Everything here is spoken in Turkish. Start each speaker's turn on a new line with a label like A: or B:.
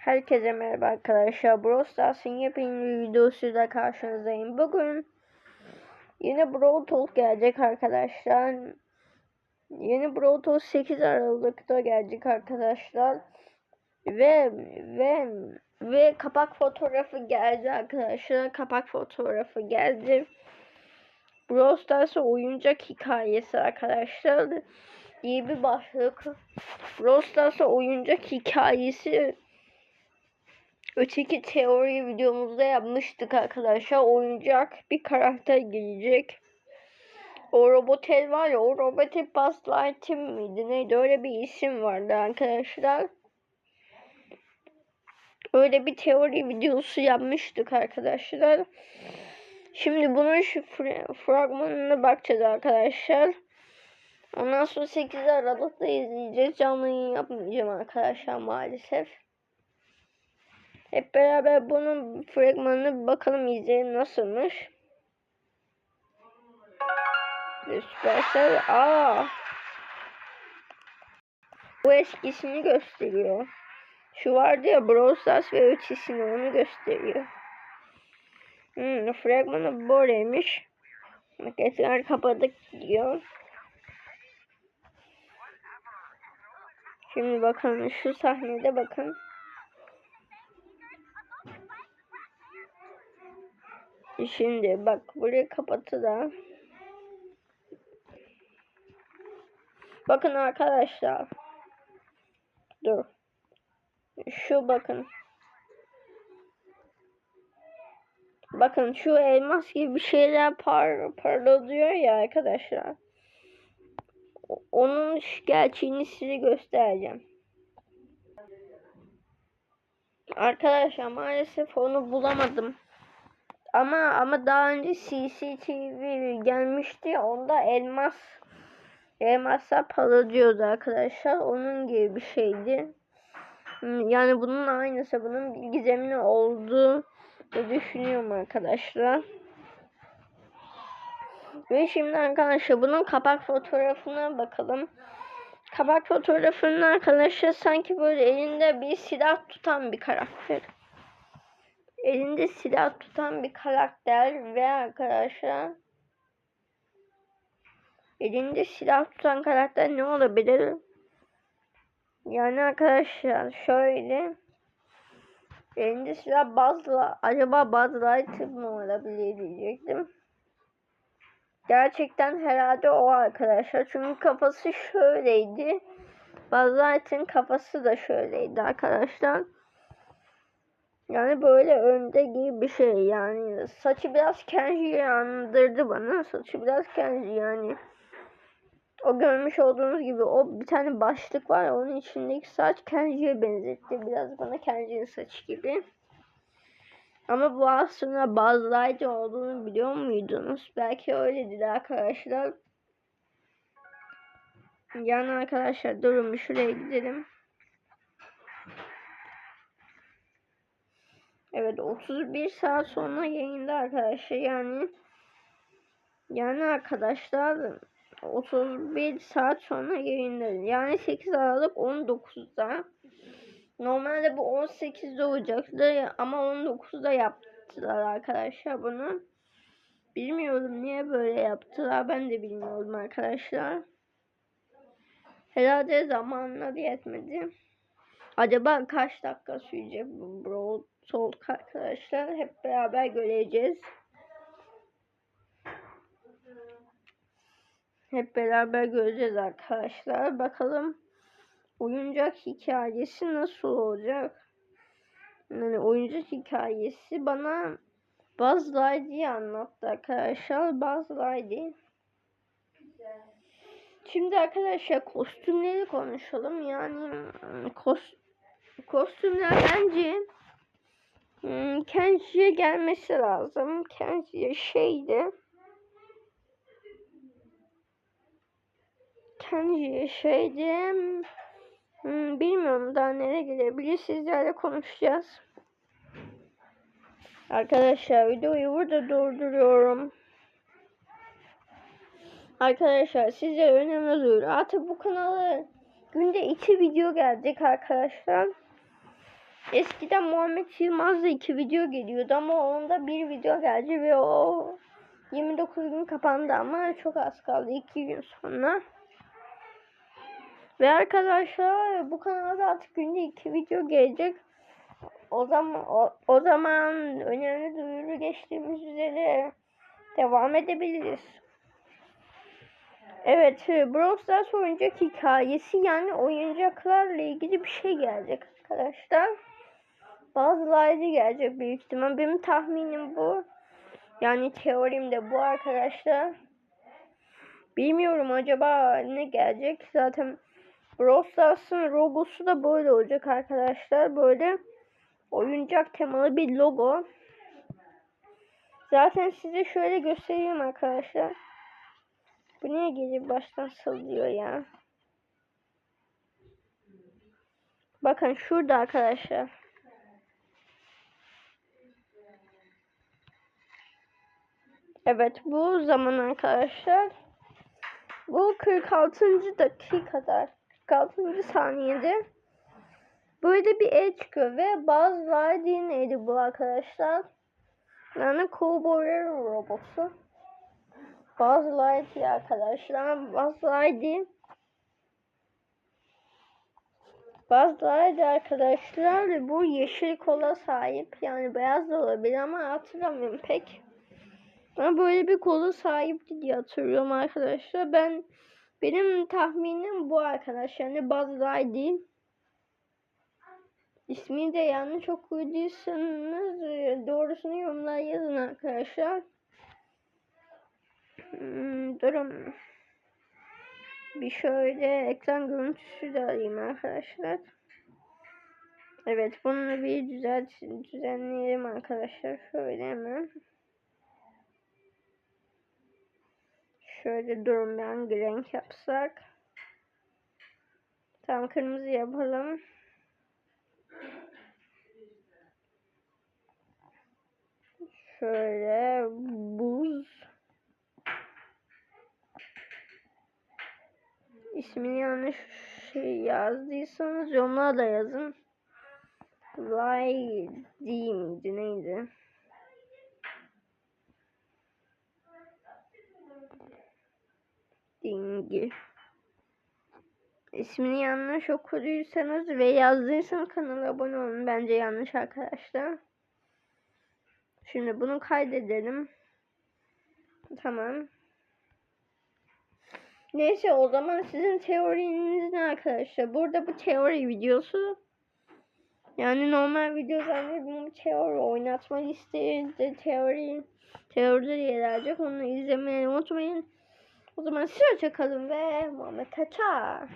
A: Herkese merhaba arkadaşlar. Brawl Stars'ın yepyeni videosuyla karşınızdayım. Bugün yeni Brawl Talk gelecek arkadaşlar. Yeni Brawl Talk 8 Aralık'ta gelecek arkadaşlar. Ve ve ve kapak fotoğrafı geldi arkadaşlar. Kapak fotoğrafı geldi. Brawl Stars'ın oyuncak hikayesi arkadaşlar diye bir başlık. Brawl Stars'ın oyuncak hikayesi öteki teori videomuzda yapmıştık arkadaşlar. Oyuncak bir karakter gelecek. O Robotel var ya o Robotel Buzz Lightyear miydi neydi öyle bir isim vardı arkadaşlar. Öyle bir teori videosu yapmıştık arkadaşlar. Şimdi bunun şu fra- fragmanına bakacağız arkadaşlar. Ondan sonra 8 Aralık'ta izleyeceğiz. Canlı yayın yapmayacağım arkadaşlar maalesef. Hep beraber bunun fragmanını bakalım izleyelim nasılmış. Süpersel. Aa. Bu eskisini gösteriyor. Şu vardı ya Brawl Stars ve ötesini onu gösteriyor. Hmm, fragmanı böyleymiş. Maketler kapadık diyor. Şimdi bakın şu sahnede bakın. Şimdi bak burayı kapatı da. Bakın arkadaşlar. Dur. Şu bakın. Bakın şu elmas gibi bir şeyler par parlıyor ya arkadaşlar. Onun gerçeğini size göstereceğim. Arkadaşlar maalesef onu bulamadım. Ama ama daha önce CCTV gelmişti onda elmas elmaslar parlıyordu arkadaşlar. Onun gibi bir şeydi. Hmm, Yani bunun aynısı bunun bir gizemli olduğu düşünüyorum arkadaşlar. Ve şimdi arkadaşlar bunun kapak fotoğrafına bakalım. Kapak fotoğrafında arkadaşlar sanki böyle elinde bir silah tutan bir karakter. Elinde silah tutan bir karakter ve arkadaşlar elinde silah tutan karakter ne olabilir? Yani arkadaşlar şöyle elinde silah bazı acaba bazı Lighter mı olabilir diyecektim. Gerçekten herhalde o arkadaşlar. Çünkü kafası şöyleydi. Buzz Lightyear'ın kafası da şöyleydi arkadaşlar. Yani böyle önde gibi bir şey yani. Saçı biraz Kenji'yi andırdı bana. Saçı biraz Kenji yani. O görmüş olduğunuz gibi o bir tane başlık var onun içindeki saç Kenji'ye benzetti. Biraz bana Kenji'nin saçı gibi. Ama bu aslında Buzz olduğunu biliyor muydunuz? Belki öyledir arkadaşlar. Yani arkadaşlar durun bir şuraya gidelim. Evet 31 saat sonra yayında arkadaşlar yani yani arkadaşlar 31 saat sonra yayında. Yani 8 Aralık 19'da normalde bu 18'de olacaktı ama 19'da yaptılar arkadaşlar bunu. Bilmiyorum niye böyle yaptılar ben de bilmiyorum arkadaşlar. Herhalde zamanları yetmedi. Acaba kaç dakika sürecek bu Brawl Talk arkadaşlar hep beraber göreceğiz Hep beraber göreceğiz arkadaşlar. Bakalım oyuncak hikayesi nasıl olacak? Yani oyuncak hikayesi bana Buzz Lightyear anlattı arkadaşlar. Buzz Lightyear. Şimdi arkadaşlar kostümleri konuşalım. Yani kos kostümler bence hmm, Kenji'ye gelmesi lazım. Kenji'ye şeydi. Kenji şeydi. Hmm, bilmiyorum daha nereye gidebilir. Sizlerle konuşacağız. Arkadaşlar videoyu burada durduruyorum. Arkadaşlar size önemli duyuru. Artık bu kanala günde iki video gelecek arkadaşlar. Eskiden Muhammed Yılmaz'la iki video geliyordu ama onda bir video geldi ve o 29 gün kapandı ama çok az kaldı 2 gün sonra. Ve arkadaşlar bu kanalda artık günde iki video gelecek. O zaman o, o zaman önemli duyuru geçtiğimiz üzere devam edebiliriz. Evet, Brawl Stars oyuncak hikayesi yani oyuncaklarla ilgili bir şey gelecek arkadaşlar. Bazıları gelecek büyük ihtimal. Benim tahminim bu. Yani teorim de bu arkadaşlar. Bilmiyorum acaba ne gelecek. Zaten Brawl Stars'ın logosu da böyle olacak arkadaşlar. Böyle oyuncak temalı bir logo. Zaten size şöyle göstereyim arkadaşlar. Bu niye gelip baştan sallıyor ya? Bakın şurada arkadaşlar. Evet bu zaman arkadaşlar. Bu 46. dakikada 46. saniyede böyle bir el çıkıyor ve bazıları dinleydi bu arkadaşlar. Yani Cowboy'un robotu. Bazıları değil arkadaşlar. Bazıları değil. Bazıları da arkadaşlar bu yeşil kola sahip. Yani beyaz da olabilir ama hatırlamıyorum pek. Ben böyle bir kola sahipti diye hatırlıyorum arkadaşlar. Ben benim tahminim bu arkadaşlar. Yani bazıları değil. İsmini de yanlış okuduysanız e, doğrusunu yorumlara yazın arkadaşlar. Hmm, durun. Bir şöyle ekran görüntüsü de alayım arkadaşlar. Evet bunu bir düzelt düzenleyelim arkadaşlar. Şöyle hemen. Şöyle durmayan renk yapsak. Tamam kırmızı yapalım. Şöyle buz. İsmini yanlış şey yazdıysanız yorumlara da yazın. Lay D miydi neydi? Dingi. İsmini yanlış okuduysanız ve yazdıysanız kanala abone olun. Bence yanlış arkadaşlar. Şimdi bunu kaydedelim. Tamam. Neyse o zaman sizin teoriniz ne arkadaşlar? Burada bu teori videosu. Yani normal video zannediyorum bu teori oynatma listede teori teoride yer alacak. Onu izlemeyi unutmayın. O zaman size hoşçakalın ve Muhammed Kaçar.